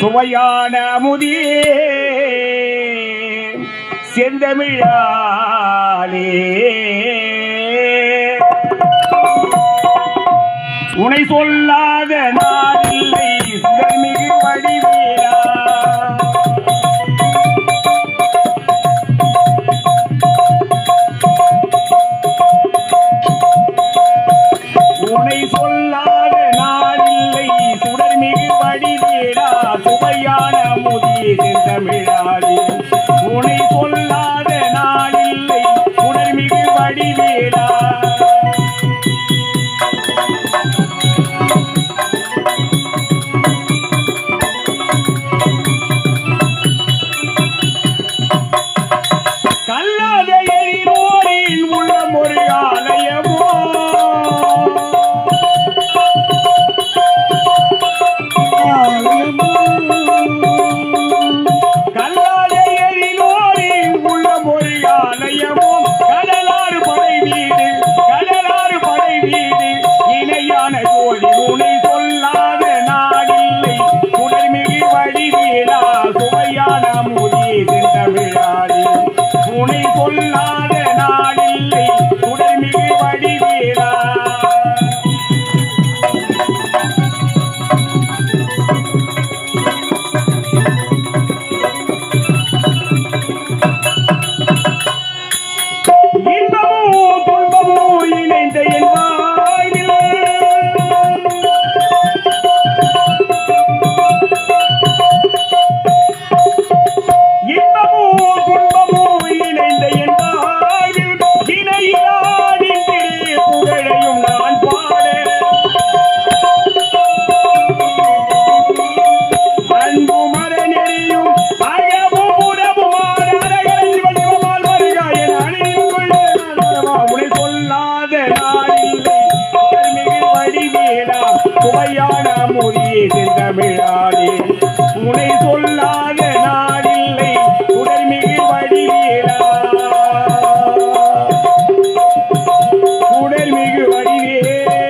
சுவையான முதியே செந்தமிழாலே உனை சொல்லாத நான் இல்லை. கல்யாண முதி செந்தமிழாடி நான் சுவையான மொழியே தமிழாடே